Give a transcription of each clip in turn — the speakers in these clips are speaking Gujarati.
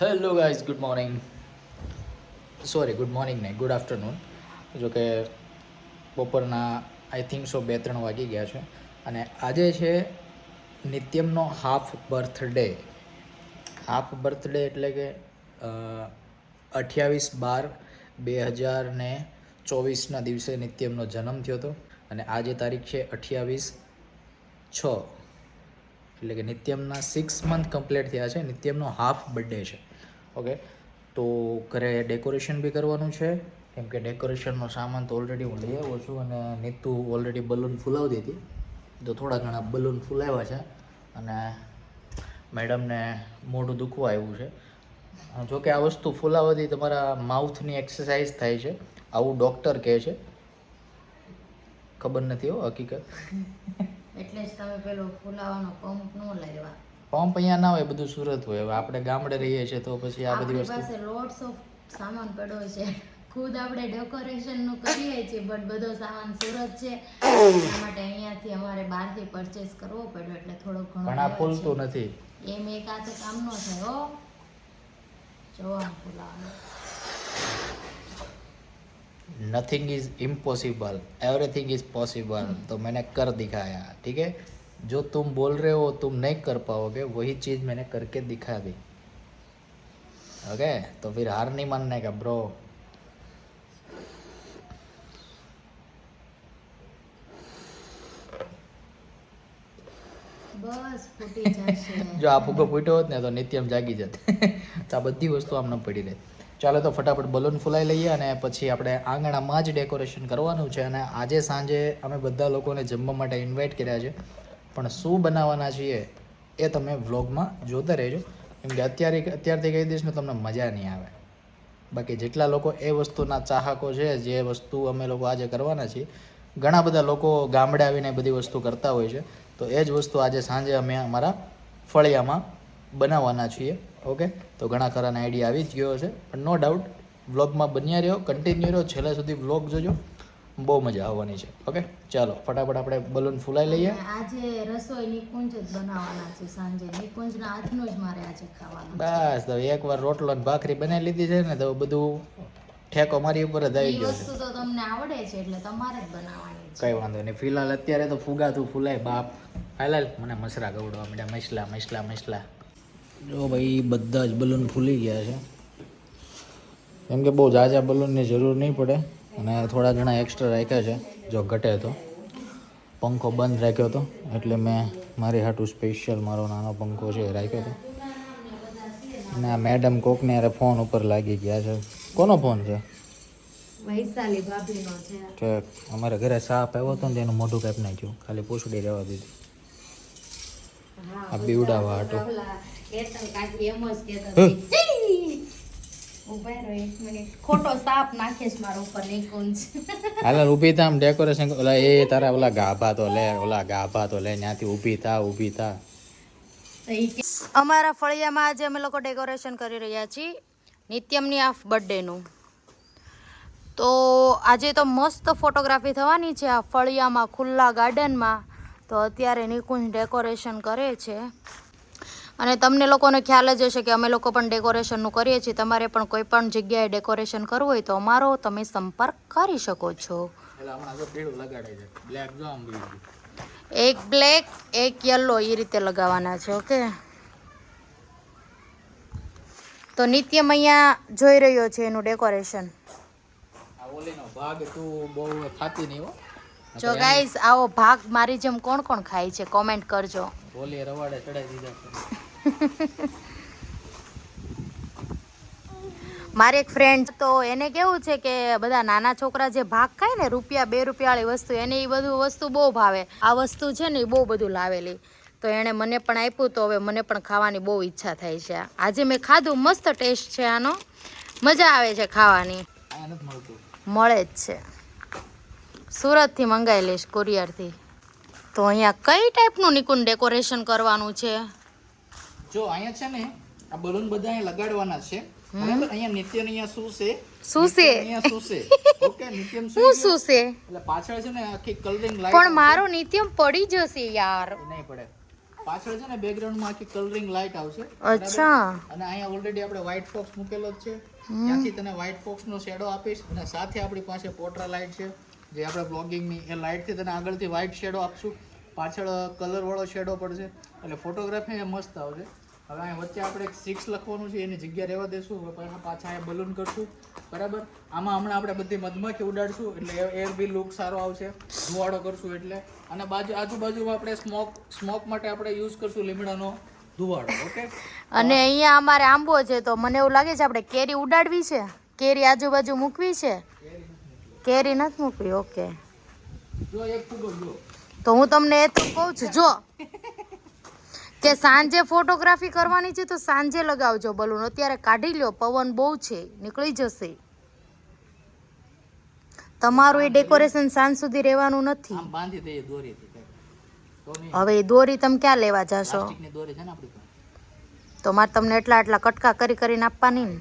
Hello guys good morning sorry good morning નહીં ગુડ આફ્ટરનૂન જો કે બપોરના આઈ થિંક સો બે ત્રણ વાગી ગયા છે. અને આજે છે નિત્યમનો હાફ બર્થડે હાફ બર્થડે એટલે કે અઠ્યાવીસ બાર બે હજાર ને ચોવીસના દિવસે નિત્યમનો જન્મ થયો હતો. અને આજે તારીખ છે અઠ્યાવીસ છ. એટલે કે નિત્યમના સિક્સ મંથ કમ્પ્લીટ થયા છે. નિત્યમનો હાફ બર્થડે છે. ઓકે તો ઘરે ડેકોરેશન બી કરવાનું છે. કેમ કે ડેકોરેશનનો સામાન તો ઓલરેડી હું લઈ આવ્યો છું અને નીતુ ઓલરેડી બલૂન ફૂલાવી હતી. તો થોડા ઘણા બલૂન ફૂલાવ્યા છે. અને મેડમને મોઢું દુખવા આવ્યું છે. જો કે આ વસ્તુ ફૂલાવાથી તમારા માઉથની એક્સરસાઇઝ થાય છે. આવું ડૉક્ટર કહે છે. ખબર નથી હો, હકીકત. એટલે જ તમે પેલો ફૂલાવાનો પંપ ન લાવ્યા. પંપ અહીંયા ના હોય બધું સુરત હોય. હવે આપણે ગામડે રહીએ છીએ તો પછી આ બધી વસ્તુ પાસે લોટ્સ ઓફ સામાન પડ્યો છે. ખુદ આપણે ડેકોરેશનનું કરીએ છીએ બટ બધો સામાન સુરત છે. માટે અહીંયાથી અમારે બહારથી પરચેસ કરવો પડ્યો એટલે થોડો ઘણો પણ આ ફૂલતું નથી. એમ એક હાથે કામ નો થયો જોવા ફૂલાવાનું nothing is impossible everything is possible તો મેને કર દિખાયા ઠીક હે जो तुम बोल रहे हो तुम नहीं कर पाओगे वही चीज मैंने करके दिखा दी ओके तो फिर हार नहीं मानने का ब्रो બસ ફૂટી જશે જો આ ફૂગો ફૂટ્યો હોત ને તો નિત્યમ જાગી જત તો આ બધી વસ્તુ આમ ન પડી રહે ચાલો તો ફટાફટ બલૂન ફૂલાઈ લઈએ અને પછી આપણે આંગણામાં જ ડેકોરેશન કરવાનું છે અને આજે સાંજે અમે બધા લોકોને જમવા માટે ઇન્વાઇટ કર્યા છે પણ શું બનાવવાના છીએ એ તમે વ્લોગમાં જોતા રહેજો. કેમ કે અત્યારે અત્યારથી કહી દઈશ ને તમને મજા નહીં આવે. બાકી જેટલા લોકો એ વસ્તુના ચાહકો છે, જે વસ્તુ અમે લોકો આજે કરવાના છીએ, ઘણા બધા લોકો ગામડે આવીને બધી વસ્તુ કરતા હોય છે, તો એ જ વસ્તુ આજે સાંજે અમે અમારા ફળિયામાં બનાવવાના છીએ, ઓકે? તો ઘણા ખરાને આઈડિયા આવી જ ગયો છે પણ નો ડાઉટ વ્લોગમાં બન્યા રહ્યો કન્ટિન્યુ રહ્યો, છેલ્લા સુધી વ્લોગ જોજો. બહુ મજા આવવાની છે. ઓકે ચાલો ફટાફટ આપણે બલૂન ફૂલાઈ લઈએ. આજે રસોઈ નિકુંજ જ બનાવવાના છે સાંજે. નિકુંજના હાથનો જ મારે આજે ખાવાનું બસ તો એકવાર રોટલો ને ભાખરી બનાવી લીધી છે ને તો બધું ઠેકો મારી ઉપર જ આવી ગયો વસ્તુ તો તમને આવડે છે એટલે તમારે જ બનાવવાની છે. કઈ વાંધો નહીં. ફિલહાલ અત્યારે તો ફુગાતું ફૂલાય બાપ. હાલ મને મસરા ગવડવા માંડ્યા. મસલા મસલા મસલા. જો ભાઈ બધા જ બલૂન ફૂલી ગયા છે. કેમ કે બહુ ઝાઝા બલૂનની જરૂર નહીં પડે. અને થોડા ઘણા એક્સ્ટ્રા રાખ્યા છે જો ઘટે તો. પંખો બંધ રાખ્યો હતો એટલે મેં મારી હાટું સ્પેશિયલ મારો નાનો પંખો છે એ રાખ્યો હતો. અને આ મેડમ કોકને અરે ફોન ઉપર લાગી ગયા છે. કોનો ફોન છે? અમારે ઘરે સાપ આવ્યો હતો ને તેનું મોઢું કાપ નાખ્યું. ખાલી પૂછડી રહેવા દીધી. આ બીવડાવા હતી. ઊભા રહો એક મિનિટ ખોટો સાપ નાખીશ મારા ઉપર નિકુંજ હાલ ઊભી થા આમ ડેકોરેશન ઓલા એ તારા ઓલા ગાભા તો લે ઓલા ગાભા તો લે ત્યાંથી ઊભી થા ઊભી થા. અમારા ફળિયામાં આજે અમે લોકો ડેકોરેશન કરી રહ્યા છીએ નિત્યમની આ બર્થડેનું તો આજે તો મસ્ત ફોટોગ્રાફી થવાની છે આ ફળિયામાં ખુલ્લા ગાર્ડનમાં તો અત્યારે નિકુંજ ડેકોરેશન કરે છે. અને તમને લોકોને ખ્યાલ જ હશે કે અમે લોકો પણ ડેકોરેશનનું કરીએ છીએ. તમારે પણ કોઈ પણ જગ્યાએ ડેકોરેશન કરવું હોય તો અમારો તમે સંપર્ક કરી શકો છો. એક બ્લેક એક યલો એ રીતે લગાવવાના છે ઓકે? તો નિત્યમ અહીંયા જોઈ રહ્યો છે એનું ડેકોરેશન. જો ગાઈઝ આવો ભાગ મારી જેમ કોણ કોણ ખાય છે? કોમેન્ટ કરજો. ઓલી રવાડે ચડાવી દીધા મારી એક ફ્રેન્ડ તો એને કેવું છે કે બધા નાના છોકરા જે ભાગ ખાય ને રૂપિયા બે રૂપિયાવાળી વસ્તુ એને એ બધું વસ્તુ બહુ ભાવે. આ વસ્તુ છે ને એ બહુ બધું લાવેલી. તો એણે મને પણ આપ્યું તો હવે મને પણ ખાવાની બહુ ઈચ્છા થાય છે. આજે મેં ખાધું મસ્ત ટેસ્ટ છે આનો. મજા આવે છે ખાવાની. મળે જ છે. સુરતથી મંગાવી લઈશ કુરિયરથી. તો અહીંયા કઈ ટાઈપનું નિકુંજ ડેકોરેશન કરવાનું છે? જો અહીંયા છે ને આ બલૂન બધા અહીંયા લગાડવાના છે. બરાબર? અહીંયા નિત્ય અહીંયા શું છે? શું છે? અહીંયા શું છે? ઓકે નિત્યમ શું શું છે? એટલે પાછળ છે ને આખી કલરિંગ લાઈટ પણ મારો નિત્યમ પડી જશે યાર. નહીં પડે. પાછળ છે ને બેકગ્રાઉન્ડમાં આખી કલરિંગ લાઇટ આવશે. અચ્છા. અને અહીંયા ઓલરેડી આપણે વ્હાઇટ ફોક્સ મૂકેલો જ છે. ત્યાંથી તને વ્હાઇટ ફોક્સનો શેડો આપીશ અને સાથે આપણી પાસે પોટ્રા લાઇટ છે. જે આપણે બ્લોગિંગની એ લાઈટથી તને આગળથી વ્હાઇટ શેડો આપશું. પાછળ કલરવાળો શેડો પડશે. એટલે ફોટોગ્રાફી મસ્ત આવશે. હવે અહીંયા વચ્ચે આપણે એક સિક્સ લખવાનું છે એની જગ્યા રહેવા દેશું. હવે પાછા પાછા અહીંયા બલૂન કરશું. બરાબર? આમાં હમણાં આપણે બધી મધમાખી ઉડાડશું એટલે એર બી લુક સારો આવશે. ધુવાડો કરશું એટલે. અને બાજુ આજુબાજુમાં આપણે સ્મોક સ્મોક માટે આપણે યુઝ કરશું લીમડાનો ધુવાડો ઓકે અને અહીંયા અમારે આંબો છે તો મને એવું લાગે છે આપણે કેરી ઉડાડવી છે? કેરી આજુબાજુ મૂકવી છે? કેરી નથી મૂકવી. ઓકે જો એક ફૂગો જો. તો હું તમને એ તો કહું છું જો. કે સાંજે ફોટોગ્રાફી કરવાની છે તો સાંજે લગાવજો બલૂન અત્યારે કાઢી લ્યો પવન બહુ છે નીકળી જશે. તમારું એ ડેકોરેશન સાંજ સુધી રહેવાનું નથી. હવે એ દોરી તમે ક્યાં લેવા જશો? તો મારે તમને એટલા એટલા કટકા કરી કરીને આપવાની ને.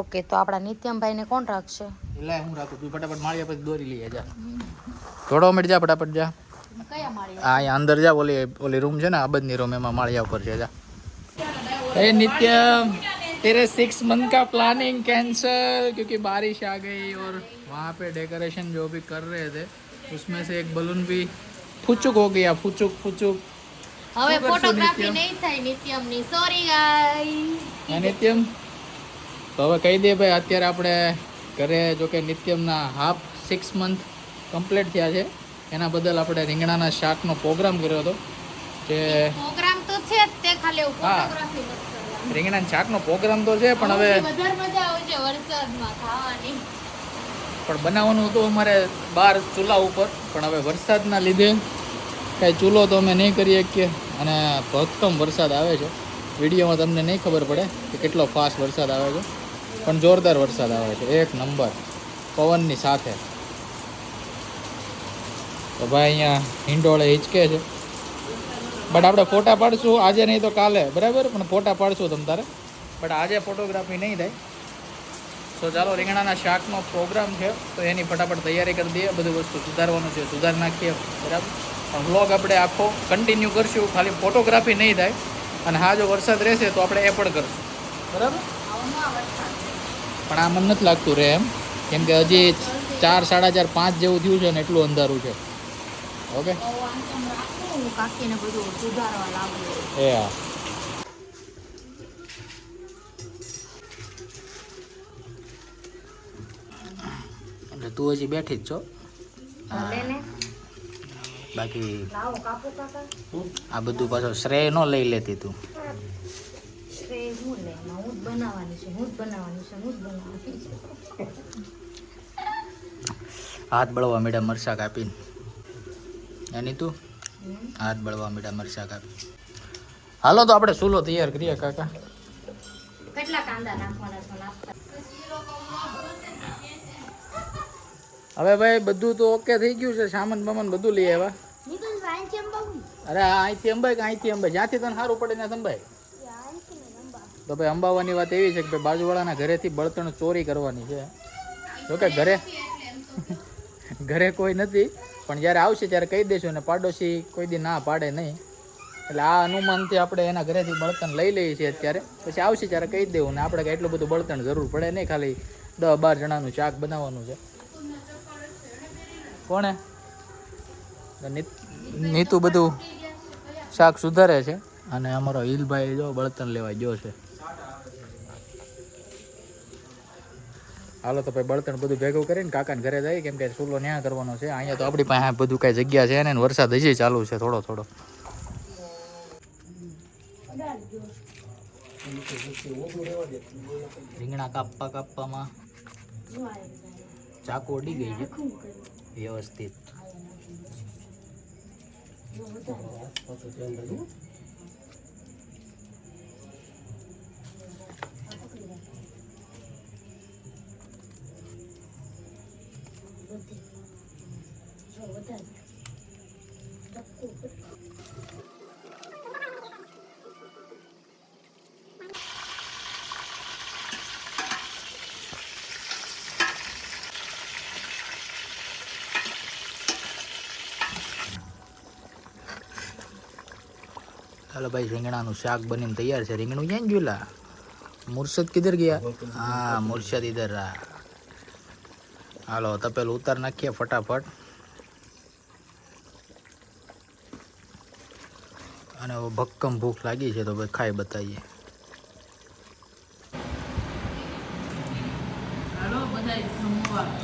ઓકે તો આપણા નિત્યમભાઈને કોણ રાખશે? એટલે હું રાખું તું ફટાફટ માળિયા પછી દોરી લઈ જા. થોડો મિનિટ જા ફટાફટ જા કયા માળી આ અહીંયા અંદર જા ઓલી ઓલી રૂમ છે ને આબદની રૂમ એમાં માળિયા ઉપર છે જા ए नित्यम तेरे सिक्स मंथ का प्लानिंग कैंसल क्योंकि बारिश आ गई और वहाँ पे डेकोरेशन जो भी कर रहे थे उसमें से एक बलून भी फुचुक हो गया फुचुक फुचुक હવે શું કરશું ફોટોગ્રાફી નિત્યમ? નહીં થાય નિત્યમની સોરી ગાઈસ હે નિત્યમ તો હવે કહી દે ભાઈ અત્યારે આપણે ઘરે જો કે નિત્યમના હાફ સિક્સ મંથ કમ્પ્લીટ થયા છે. એના બદલ આપણે રીંગણાના શાકનો પ્રોગ્રામ કર્યો હતો જે પ્રોગ્રામ તો છે તે ખાલી. ફોટોગ્રાફી રીંગણાના શાકનો પ્રોગ્રામ તો છે પણ હવે વધારે મજા આવે છે વરસાદમાં ખાવાની. પણ બનાવવાનું હતું અમારે બહાર ચૂલા ઉપર પણ હવે વરસાદના લીધે કાંઈ ચૂલો તો અમે નહીં કરી શકીએ અને ભક્કમ વરસાદ આવે છે. વિડીયોમાં તમને નહીં ખબર પડે કે કેટલો ફાસ્ટ વરસાદ આવે છે. પણ જોરદાર વરસાદ આવે છે. એક નંબર પવનની સાથે. તો ભાઈ અહીંયા હિંડોળે હિંચકે છે. બટ આપણે ફોટા પાડશું, આજે નહીં તો કાલે, બરાબર? પણ ફોટા પાડશું તમ તારે. બટ આજે ફોટોગ્રાફી નહીં થાય. તો ચાલો, રીંગણાના શાકનો પ્રોગ્રામ છે, તો એની ફટાફટ તૈયારી કરી દઈએ, બધું વસ્તુ સુધારવાનું છે, સુધારી નાખીએ, બરાબર? પણ વ્લોગ આપણે આખો કન્ટિન્યુ કરશું, ખાલી ફોટોગ્રાફી નહીં થાય. અને હા, જો વરસાદ રહેશે, તો આપણે એ પણ કરશું. બરાબર? પણ આ મને નથી લાગતું રહે એમ. કેમ કે હજી ચાર, સાડા ચાર, પાંચ જેવું થયું છે ને એટલું અંધારું છે. ઓકે કાકીને બધું સુધારવા લાવ્યું એ હા. એટલે તું હજી બેઠી જ છો બાકી આ બધું પાછો શ્રેય ન લઈ લેતી તું. શ્રેય હું લે હું જ બનાવવાની છું હું જ બનાવવાની છું હું જ બનાવવાની હાથ બળવા મેડમ મરસા કાપીને. એની તું હાથ બળવા મીઠા મરચા કાપી. હાલો તો આપણે ચૂલો તૈયાર કરીએ કાકા. કેટલા કાંદા નાખવાના છે હવે ભાઈ બધું તો ઓકે થઈ ગયું છે. સામાન બામાન બધું લઈ આવ્યા. અરે આ અહીંથી અંબાઈ કે અહીંથી અંબાઈ? જ્યાંથી તને સારું પડે ત્યાં અંબાઈ? તો ભાઈ અંબાવાની વાત એવી છે કે ભાઈ બાજુવાળાના ઘરેથી બળતણ ચોરી કરવાની છે. જોકે ઘરે ઘરે કોઈ નથી. પણ જ્યારે આવશે ત્યારે કહી દઈશું અને પાડોશી કોઈ દી ના પાડે નહીં. એટલે આ અનુમાનથી આપણે એના ઘરેથી બળતણ લઈ લઈએ છીએ અત્યારે. પછી આવશે ત્યારે કહી દેવું ને આપણે એટલું બધું બળતણ જરૂર પડે નહીં, ખાલી દસ બાર જણાનું શાક બનાવવાનું છે. કોણે? નીતુ બધું શાક સુધારે છે. અને અમારો હિલભાઈ જો બળતણ લેવા ગયો છે. હાલો તો ભાઈ બળતણ બધું ભેગું કરીને કાકાને ઘરે જાય કેમ કે ચૂલો ન્યા કરવાનો છે. અહીંયા તો આપણી પાસે બધું કાંઈ જગ્યા છે ને વરસાદ હજી ચાલુ છે થોડો થોડો. રીંગણા કાપવા કાપવામાં ચાકુ ઉડી ગઈ છે. વ્યવસ્થિત. ચાલો ભાઈ રીંગણાનું શાક બનીને તૈયાર છે. રીંગણું ક્યાં ગયું લા? મુરશદ કિધર ગયા? હા મુર્શદ ઇધર રા હાલો તપેલું ઉતાર નાખીએ ફટાફટ. અને ભક્કમ ભૂખ લાગી છે તો ભાઈ ખાઈ બતાવીએ.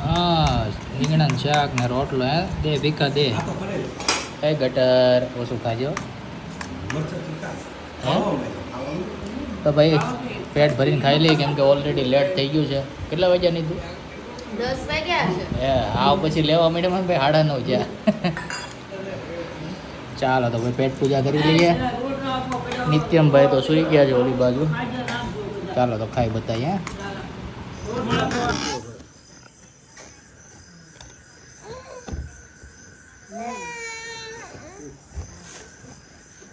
હા રીંગણાનું શાક ને રોટલો હે? દે ભીખા દે. એ ગટર ઓછું ખાજો. હે? તો ભાઈ પેટ ભરીને ખાઈ લઈએ કેમ કે ઓલરેડી લેટ થઈ ગયું છે. કેટલા વાગ્યાની તું દસ વાગ્યા છે એ આવ પછી લેવા મેડમ ભાઈ હાડા નવ જ્યાં. ચાલો તો ભાઈ પેટ પૂજા કરી લઈએ. નિત્યમભાઈ તો સુઈ ગયા છે ઓલી બાજુ. ચાલો તો ખાઈ બતાવીએ